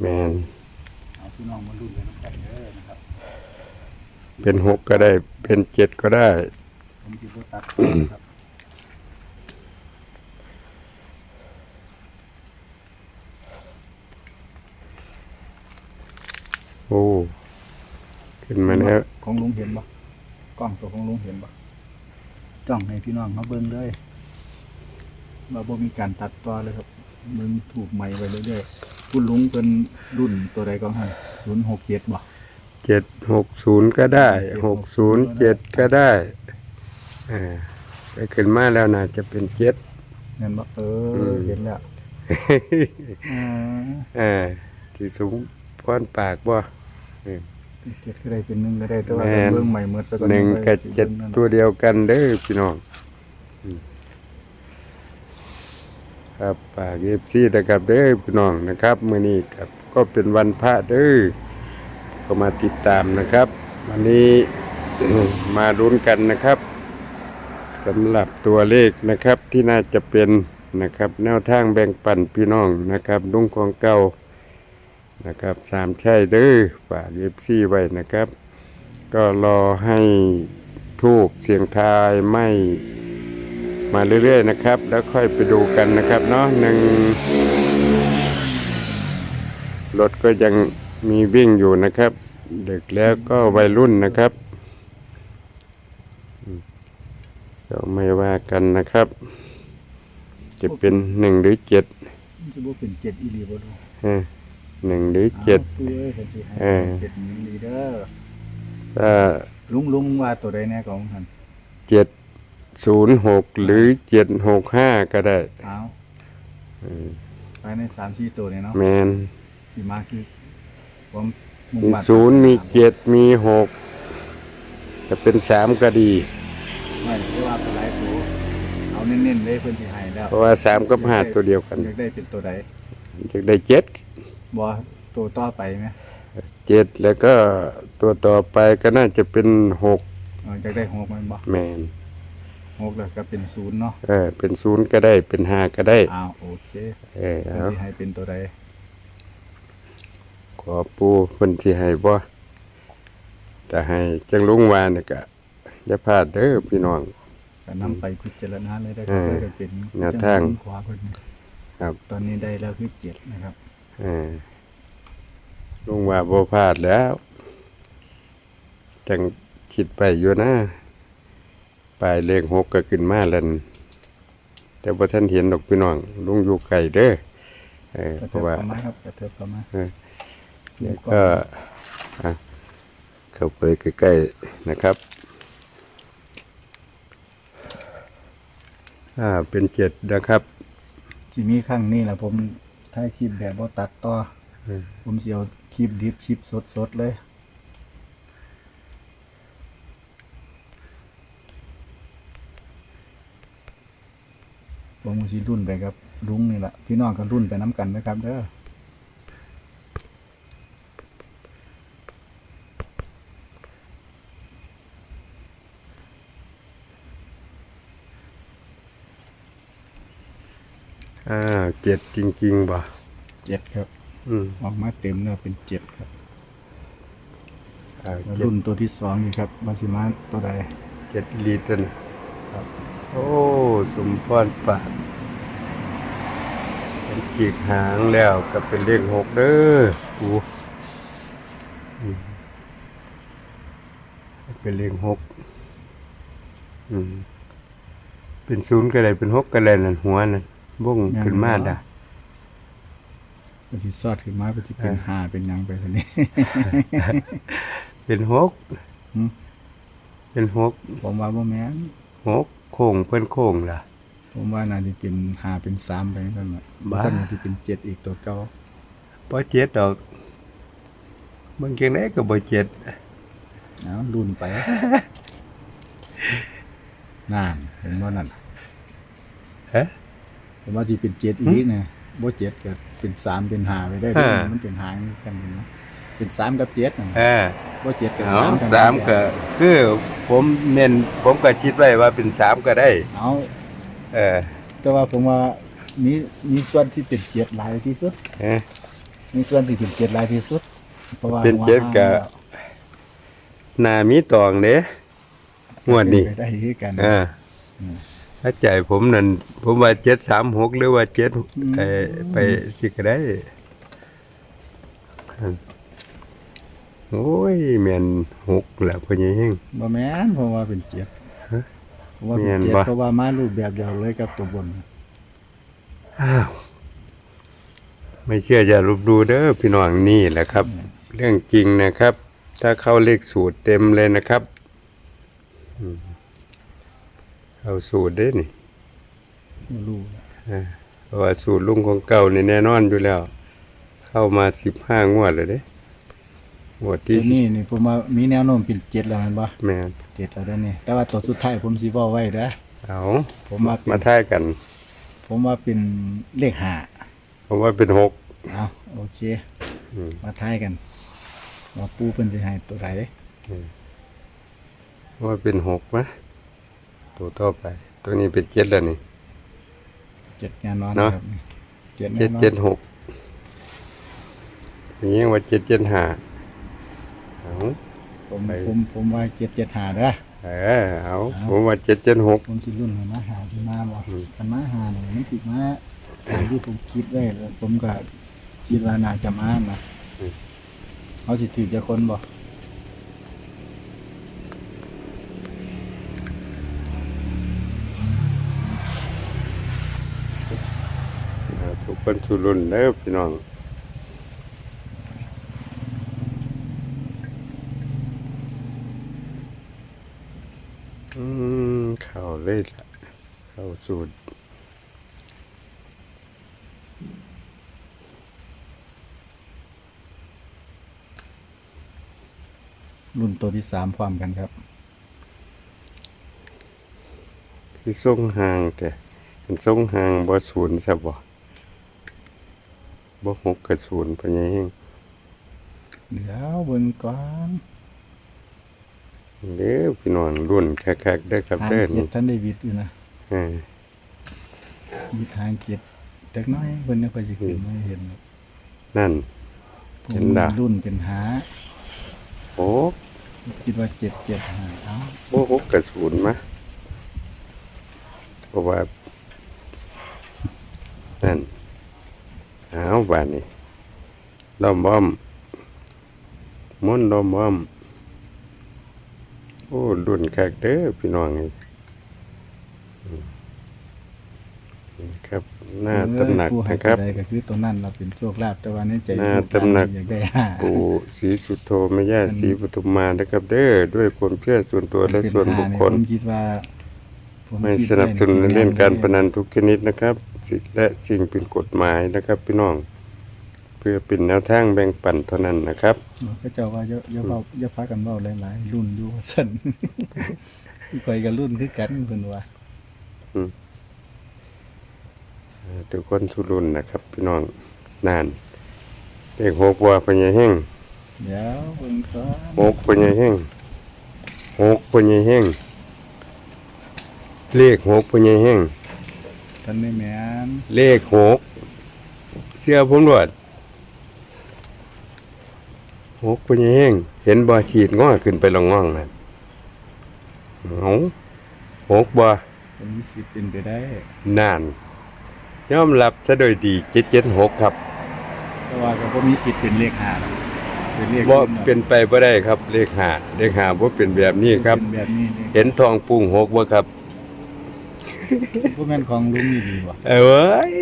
แมนเอาพี่น้องมาลุ้นกันน้ำกันเด้อนะครับ เป็นหกก็ได้ เป็นเจ็ดก็ได้ ผมสิบ่ตัดนะครับโอ้ ขึ้นมาแล้ว ของลุงเห็นบ่กล้องตัวของลุงเห็นบ่จ้องให้พี่น้องมาเบิ่งเลยว่าบ่มีการตัดต่อเลยครับมึงถูกใหม่ไปเรื่อยๆ คุณลุงเป็นรุ่นตัวใดก็ให้ศูนย์หกเจ็ดบ่เจ็ดหกศูนย์ก็ได้หกศูนย์เจ็ดก็ได้อ่าไปขึ้นมาแล้วน่าจะเป็นเจ็ดเห็นบ่เออือมเห็นแล้วอ่าอ่าที่สูงพ้อนปากบ่เจ็ดก็ได้เป็นหนึ่งก็ได้แต่ว่าแม่นเบิ่งใหม่เมื่อสักหนึ่งกับเจ็ดตัวเดียวกันเด้อพี่น้องอืม ครับปากเอฟซีนะครับเด้อพี่น้องนะครับมื้อนี้ครับก็เป็นวันพระเด้อก็มาติดตามนะครับ วันนี้มาลุ้นกันนะครับสำหรับตัวเลขนะครับที่น่าจะเป็นนะครับ แนวทางแบ่งปันพี่น้องนะครับลุงของเก่านะครับสามใช่เด้อฝากเอฟซีไว้นะครับ ก็รอให้ทูบเสียงทายไม่ มาเรื่อยๆนะครับ แล้วค่อยไปดูกันนะครับเนาะหนึ่งรถก็ยังมีวิ่งอยู่นะครับ เด็กแล้วก็วัยรุ่นนะครับอืมก็ไม่ว่ากันนะครับ จะเป็นหนึ่งหรือเจ็ดมันจะบ่เป็นเจ็ดอีหลีบ่ดูฮะหนึ่งหรือเจ็ดอาปุ้ยเอ้ยเพิ่นสิให้เออเจ็ดอีหลีเด้อถ้าลุงลุงว่าตัวใดแน่ของท่านเจ็ด ศูนย์หกหรือเจ็ดหกห้าก็ได้เอาอืมภายในสามสี่ตัวเนี่ยเนาะแมนสิมาคือผมมุ่งมีมั่ศูนย์มีเจ็ดมีหกจะเป็นสามก็ดี ไม่ได้ว่าเป็นหลายตัวเอาเน้นๆเลยเพิ่นสิให้แล้วเพราะว่าสามกับห้าตัวเดียวกันอยากได้เป็นตัวใดจะได้เจ็ดบ่ตัวต่อไปไหมเจ็ดแล้วก็ตัวต่อไปก็น่าจะเป็นหกเอออยากได้หกมันบ่ แมน หกแล้วก็เป็นศูนย์เนาะเออ เป็นศูนย์ก็ได้ เป็นห้าก็ได้ อ้าวโอเคเออเพิ่นเอาสิให้เป็นตัวใดขอปูคนที่ให้บ่แต่ให้จังลุงวานเนี่ยก็อย่าพลาดเด้อพี่น้อง ก็นำไปพิจารณาเลยได้เออก็เป็นแนวทางจัหวะขวาเพิ่นครับ ตอนนี้ได้แล้วคือเจ็ดนะครับ เออลุงว่าบ่พลาดแล้ว จังคิดไปอยู่นะ ปลายเลขหกก็ขึ้นมาแล้วนั่นแต่บ่ท่านเห็นดอกพี่น้องลุงอยู่ไกลเด้อเออกระเพเทิราะบว่าเข้ามาครับกระเทิบเข้ามาเออสูงแล้วกว่าก็อะเข้าไปใกล้ๆนะครับอ่าเป็นเจ็ดนะครับสิมีครั้งนี้แหละผมถ่ายคลิปแบบบ่ตัดต่ออมผมสิเอาคลิปดิบคลิปสดๆเลย ผมก็สิรุ่นไปกับลุงนี่แหละพี่น้องก็รุ่นไปน้ำกันนะครับเด้ออ่าเจ็ดจริง ๆบ่เจ็ดครับ อืมออกมาเต็มแล้วเป็นเจ็ดครับอ่าแล้วเจ็ดรุ่นตัวที่สองนี่ครับวาสิมาตัวใดเจ็ดลิตรนะครับ โอ้ สมพรปากเป็นขีดหางแล้วก็เป็นเลขหกเด้อกูอืมเป็นเลขหกอืมเป็นศูนย์ก็ได้เป็นหกก็ได้นั่นหัวนั่นบ้งขึ้นมาด่ะตัวที่ซอดขึ้นมาเป็นที่เป็นเออหาเป็นหยังไปทีนี้เป็นหกหืมเป็นหกผมว่าบ่แม่น หกโค้งเพิ่นโค้งล่ะ ผมว่าน่าจะเป็นหาเป็นสามไปนั่นแหละบ้าจังน่าจะเป็นเจ็ดอีกตัวเก่าบ่เจ็ดดอกบางเกียงไหนก็บ่เจ็ดเอารุ่นไป นานเห็นว่านั่นฮะ ผมว่าจะเป็นเจ็ดอีกนะบ่เจ็ดก็เป็นสามเป็นหาไปได้ด้วยอ่ามั มันเป็นหางกันนะ เป็นสามกับเจ็ดนะเออบ่เจ็ดกับเอาสามกันสามก็คือผมเน้นผมก็คิดไว้ว่าเป็นสามก็ได้เอาเออ แต่ว่าผมว่ามีมีส่วนที่เป็นเจ็ดหลายที่สุดเออมีส่วนสิเป็นเจ็ดหลายที่สุด เพราะว่าเป็นเจ็ดกะหนามีตองเด้งวดนี้เป็ไปได้คือกันอ่าอืมถ้าใจผมนั่นผมว่าเจ็ดสามหกหรือว่าเจ็ดอืมเอ่อไปสิก็ได้อัน โอ้ยแม่นหกแหละพ่อใหญ่เฮงบ่แม่นเพราะว่าเป็นเจ็ดฮะเพราะว่าเป็นเจ็ดแม่นบ่เพราะว่ามารูปแบบเดียวเลยกับตัวบนอ้าวไม่เชื่อจะรูปดูเด้อพี่น้องนี่แหละครับ เรื่องจริงนะครับ ถ้าเข้าเลขสูตรเต็มเลยนะครับอืมเข้าสูตรเด้นี่บ่รู้อ่าเพราะว่าสูตรลุงของเก่านี่แน่นอนอยู่แล้ว เข้ามาสิบห้างวดเลยเด้ งวดตัที่วนี้นี่ผมว่ามีแนวโน้มเป็นเจ็ดแล้วแม่นบ่แม่นเจ็ดแล้วเด้อนี่แต่ว่าตัวสุดท้ายผมสิเว้าไว้เด้อเอาผมว่าเป็นมาท่ายกัน ผมว่าเป็นเลขห้าผมว่าเป็นหกเอาโอเค อืมมาทายกันว่าปูเป็นสิให้ตัวใดว่าเป็นหกมะตัวต่อไป ตัวนี้เป็นเจ็ดแล้วนี่ เจ็ดแน่นอนเนาะ ครับเจ็ดแน่เจ็ดนอนเจ็ดหกอย่างนี้ว่าเจ็ดเจ็ดห้า เอาผมไปผมผมว่าเจ็ดเจ็ดหาเด้อเออเอาผมว่าเจ็ดเจ็ดหกผมสิรุ่นให้มาหาที่มาบ่อืมกันมาหาเนี่ยมันสิมาตามที่ผมคิดไว้แล้วผมก็คิดว่าน่าจะมานะเขาสิถือจะคนบ่อ่าทุกคนสุรุ่นเด้อพี่น้อง อืม เข้าเลยล่ะเข้าสูตรรุ่นตัวที่สามพร้อมกันครับ คือทรงห่างแต่เป็นทรงห่างบ่ศูนย์ซะบ่บ่หกกับศูนย์พะไงเฮงเดี๋ยวเบิ่งก่อน เด้อพี่น้องรุ่นคักๆเด้อครับทางเด้อเกียนี่รท่านได้วิทย์อยู่นะอ่ามีทางเกียรจักหน้อยเพิ่นยังค่อยสิขึ้นมาให้เห็นหรอกนั่นผเห็มนดะรุ่นเป็นหาโอ้คิดว่าเจ็ดเจ็ดหาเอ้าบ่หกกับศูนย์มะเพราะว่านั่นเอาบาดนี้ล้อมบ้อมมุนล้อมบ้อม โอ้รุ่นคักเด้อพี่น้องนี่อืมนี่ครับหน้าตำหนักผู้ให้นะครับตัวใดก็คือตัวนั้นเราเป็นโชคลาภแต่ว่าในใจหน้าลูตำหนักอยากได้หาปู่ศรีสุโธแม่ย่าศรีปทุมมานะครับ เด้อด้วยความเชื่อส่วนตัวและส่วนบุคคลผมคิดว่าผมไม่คิดสนับสนุนว่าเล่นการพนันทุกชนิดนะครับสิ่งและสิ่งเป็นกฎหมายนะครับ พี่น้องเพื่อเป็นแนวทางแบ่งปันเท่านั้นนะครับก็เจ้าว่าอย่าอย่าเว้าอย่าพากันเว้าหลายๆรุ่นอยู่ว่าซั่นข่อยก็รุ่นคือกันเพิ่นว่าอ่าทุกคนทุรุ่นนะครับ พี่น้องนานเด็กหกว่าปัญญาแห้งเดี๋ยวเพิ่นก่อนหกปัญญาแห้งหกปัญญาแห้งเลขหกปัญญาแห้งท่านได้แม่นเลขหกเสื้อผมรวด หกปัญญาแห้งเห็นบ่ขีดง้อขึ้นไปลงง่องนั่นเอาหกบ่ผมมีสิทธิ์เป็นไปได้นานยอมรับซะโดยดีเจ็ดเจ็ดหกครับแต่ว่าก็บ่มีสิทธิ์เป็นเลขห้าหรอกเป็นเลขบ่อื่หรอกเป็นไปบ่ได้ครับเลขหาเลขหาบ่เป็นแบบนี้ครับเป็นแบบนี้นี่เห็นทองปุ้งหกบ่ครับ บ่แม่นของลุงนี่ดีบ่เอ้ย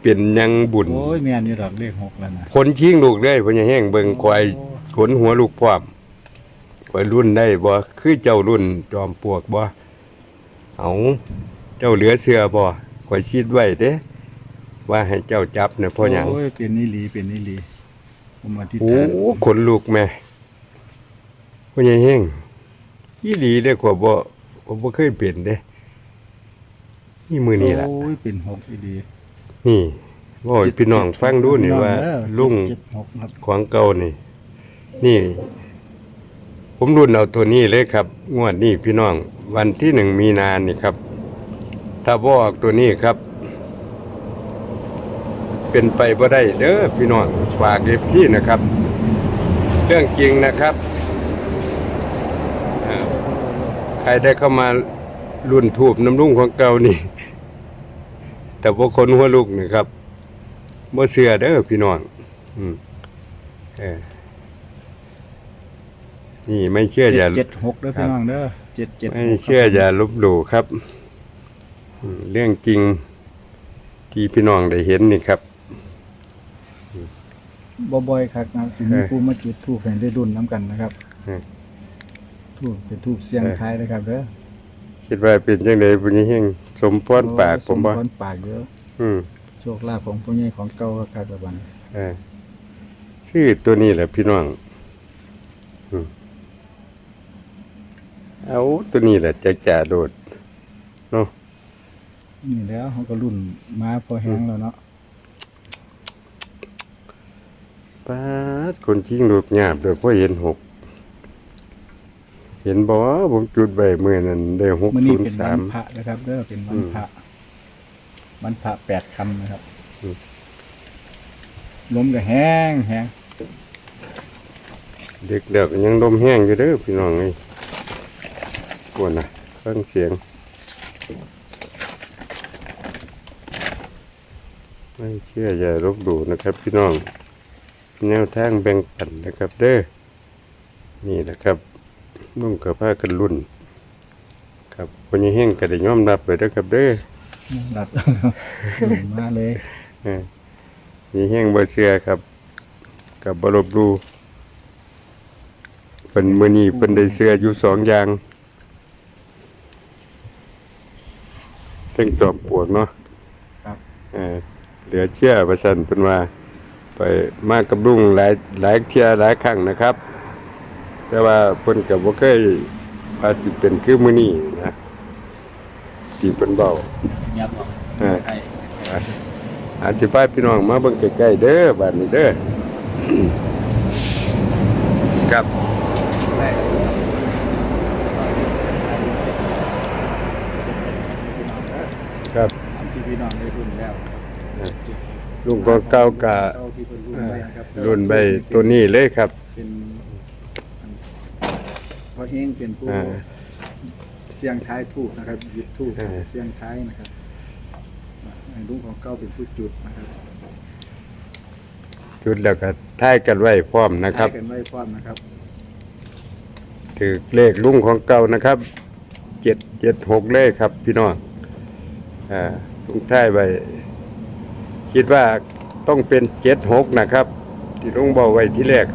เป็นหยังบุญโอ้ยแม่นอยู่ดอกเลขหกแล้วนะคนชิงลูกเลยพ่อใหญ่แห้งเบิ่งควายขนหัวลูกพร้อมควายรุ่นได้บ่คือเจ้ารุ่นจอมปลวกบ่เอาเจ้าเหลือเสือบ่ควายคิดไว้เด้ว่าให้เจ้าจับเนี่ยพ่อหยังโอ้ยเป็นนิลีเป็นนิลีผมอธิษโอ้ฐานขนลูกแม่พ่อใหญ่แห้งอีหลีเด้อกว่าบ่ผมบ่เคยเป็นเด้ นี่มือนี่ล่ะโอ้ยเป็นหกอีดีนี่ว่าให้พี่น้องฟังดูนี่ว่าเออลุงเจ็ดหกครับของเก่านี่ นี่ ผมรุ่นเอาตัวนี้เลยครับ งวดนี้พี่น้อง วันที่หนึ่งมีนานี่ครับ ถ้าบออกตัวนี้ครับ เป็นไปบ่ได้เด้อพี่น้องฝากเอฟซีนะครับ เรื่องจริงนะครับอ่าใครได้เข้ามารุ่นทูบน้ำรุ่งของเก่านี่ แต่พวกคนหัวลูกนะครับบ่เชื่อเด้อพี่น้องอืมเออนี่ไม่เชื่ออย่าเจ็ดหกเด้อพี่น้องเด้อเจ็ดเจ็ดไม่เชื่ออย่าลบหลู่ครับอืมเรื่องจริงที่พี่น้องได้เห็นนี่ครับ บ่อยๆครับนะสิมีเออผู้มาจุดทูบให้ได้รุ่นน้ำกันนะครับเออ ทูบเป็นทูบเสียงท้ายนะครับเด้อคิดว่าเป็นจังไดบุญเฮง สมพรปากผมบ่สพรปากเยอะอืมโชคลาภของผู้ใหญ่ของเก่าครับแบบนั้นเออชื่อตัวนี้แหละพี่น้องอืมเอาตัวนี้แหละจะจ่าโดดเนาะ นี่แล้วเขาก็รุ่นมาพอแห้งแล้วเนาะป้าดคนจริงลูกหยาบเด้อพ่อเห็นหก เห็นบ่ผมจุดไว้มื้อนั้นได้หกมื้อศูนี้นเป็นย์วัสามนพระนะครับเด้อเป็นวัอืนมพระวันพระแปดคำนะครับอืม ลมก็แห้งแห้งเด็กเด็กยังลมแห้งอยู่เด้อพี่น้องไอ้กวนนะฟังเสียงไม่เชื่ออย่าลบหลู่นะครับ พี่น้อง แนวทางแบ่งปันนะครับเด้อนี่แหละครับ นุ่งกับผ้ากันรุ่น ครับคนยังแห้งก็ได้ยอมรับเลยนะครับเด้อหลับรุ่นมาเลยเออนี่แห้งบ่เชื่อครับ กับบรบหลูเป็นมือนี้เป็นได้เสื้ออยู่สองอย่างเทั้งจอมปลวกเนาะครับ เออเหลือเชื่อประสันเป็นว่า ไปมากกับลุงหลายหลายเที่ยหลายครั้งนะครับ แต่ว่าเพิ่นก็บ่เคยว่าสิเป็นคือมื้อนี้นะที่เพิ่นเว้ายับออกเออใช่อธิบายพี่น้องมาเบิ่งใกล้ๆเด้อบ้านนี้เด้อ ครับแรกครับอันที่พี่น้องได้รุ่นแล้วลุงก็เก่ากะเก่าที่เพิ่นรุ่นไว้นะครับรุ่นใบตัวนี้เลยครับเป็นอันพ อเฮงเป็นผู้อ่า เสียงท้ายทูบนะครับหยิบทูบอ่าเสียงท้ายนะครับให้ลุงของเก้าเป็นผู้จุดนะครับจุดแล้วก็ท้ายกันไว้พร้อมนะครับ ท้ายกันไว้พร้อมนะครับถือเลขลุงของเก่านะครับเจ็ดเจ็ดหกเลขครับ พี่น้องอ่าลุงท้ายไว้คิดว่าต้องเป็นเจ็ดหกนะครับ ที่ลุงบอกไว้ที่แรก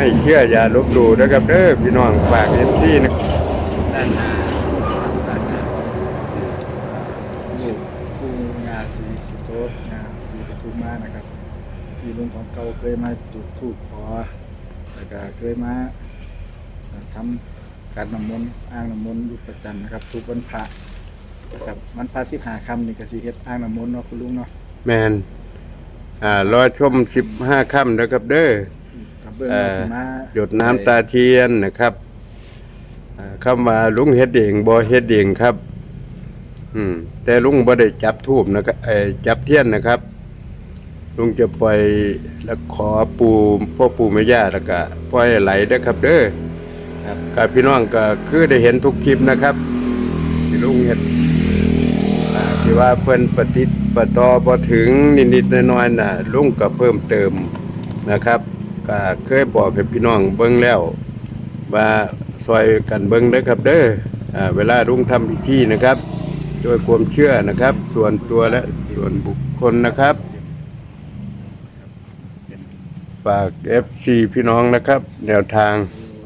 ไม่เชื่ออย่าลบหลู่นะครับเด้อพี่น้องฝากเอ็มซีนะด้านหน้าด้านหน้าลูกผู้งาสีสุโตงาสีปทุมมานะครับที่ลุงของเก่าเคยมาจุดทูบขอแล้วก็เคยมาทำการน้ำมนต์อ้างน้ำมนต์อยู่ประจำนะครับ ทุกวันพระนะครับวันพระสิบหาคำนี่ก็สีเฮ็ดอ้างน้ำมนต์เนาะคุณลุงเนาะแมนอ่ารอชมสิบห้าค่ำนะครับเด้อกับ เบื้องเอ่มาอสิมา หยดน้ำตาเทียนนะครับอ่าคำว่าลุงเฮ็ดเองบ่เฮ็ดเองครับ อืม แต่ลุงบ่ได้จับทูบนะครับเอ่อจับเทียนนะครับ ลุงจะปล่อยแล้วขอปู่พ่อปู่แม่ย่าแล้วก็ปล่อยไหลเด้อครับ เด้อครับกับพี่น้องก็คือได้เห็นทุกคลิปนะครับที่ลุงเฮ็ด อ่าที่ว่าเพิ่นปฏิดประต่อบ่ถึงนิดๆน้อยๆน่ะลุงก็เพิ่มเติมนะครับ ก็เคยบอกให้พี่น้องเบิ่งแล้วว่าซอยกันเบิ่งเด้อครับเด้ออเวลาลุงทำพิธีนะครับ โดยความเชื่อนะครับ ส่วนตัวและส่วนบุคคลนะครับฝาก FC พี่น้องนะครับ แนวทาง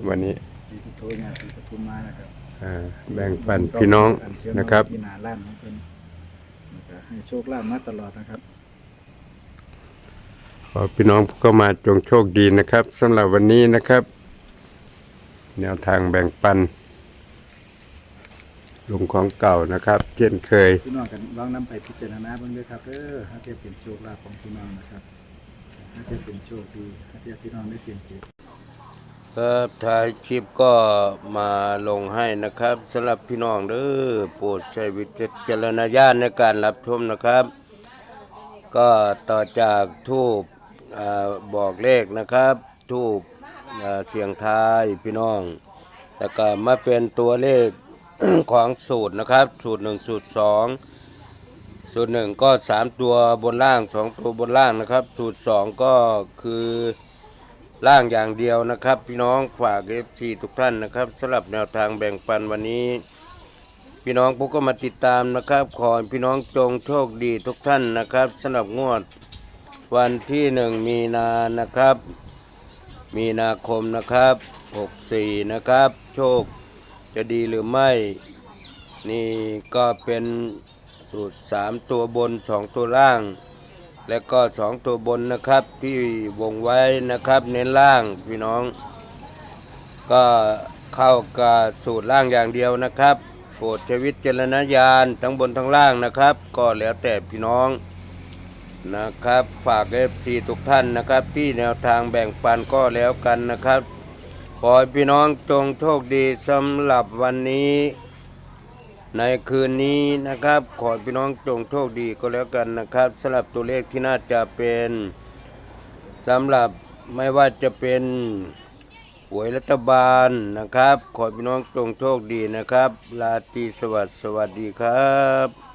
วันนี้สีสุโตงาสีปทุมมานะครับอ่าแบ่งปันพี่น้องนะครับที่นาล้านของเพิ่นให้โชคลาภมาตลอดนะครับ ขอพี่น้องก็มาจงโชคดีนะครับสำหรับวันนี้นะครับ แนวทางแบ่งปันลุงของเก่านะครับ เช่นเคย พี่น้องกันลองนำไปพิจารณาเบ้างด้วยครับเออถ้าเทียบเป็นโชคลาภของพี่น้องนะครับถ้าเทียบเป็นโชคดีถ้าเทียบพี่น้องได้เปลี่ยนเสียครับท้ายคลิปก็มาลงให้นะครับสำหรับพี่น้องเด้อโปรดใช้วิจารณญาณในการรับชมนะครับ ก็ต่อจากทูบ บอกเลขนะครับทูบเสียงทายพี่น้อง แล้วก็มาเป็นตัวเลขของสูตรนะครับ สูตรหนึ่งสูตรสองสูตรหนึ่งก็สามตัวบนล่างสองตัวบนล่างนะครับ สูตรสองก็คือล่างอย่างเดียวนะครับ พี่น้องฝากเอฟซีทุกท่านนะครับสำหรับแนวทางแบ่งปันวันนี้ พี่น้องผมก็มาติดตามนะครับ ขอพี่น้องจงโชคดีทุกท่านนะครับสำหรับงวด วันที่หนึ่งมีนานะครับ มีนาคมนะครับ 64 นะครับ โชคจะดีหรือไม่ นี่ก็เป็นสูตร 3 ตัวบน 2 ตัวล่าง และก็ 2 ตัวบนนะครับที่วงไว้นะครับเน้นล่างพี่น้อง ก็เข้ากับสูตรล่างอย่างเดียวนะครับ โปรดใช้วิจารณญาณทั้งบนทั้งล่างนะครับ ก็แล้วแต่พี่น้อง นะครับ ฝากเอฟซีทุกท่านนะครับ ที่แนวทางแบ่งปันก็แล้วกันนะครับ ขอให้พี่น้องจงโชคดีสำหรับวันนี้ ในคืนนี้นะครับ ขอให้พี่น้องจงโชคดีก็แล้วกันนะครับสำหรับตัวเลขที่น่าจะเป็นสำหรับไม่ว่าจะเป็นหวยรัฐบาลนะครับ ขอพี่น้องจงโชคดีนะครับลาตีสวัสดิ์สวัสดีครับ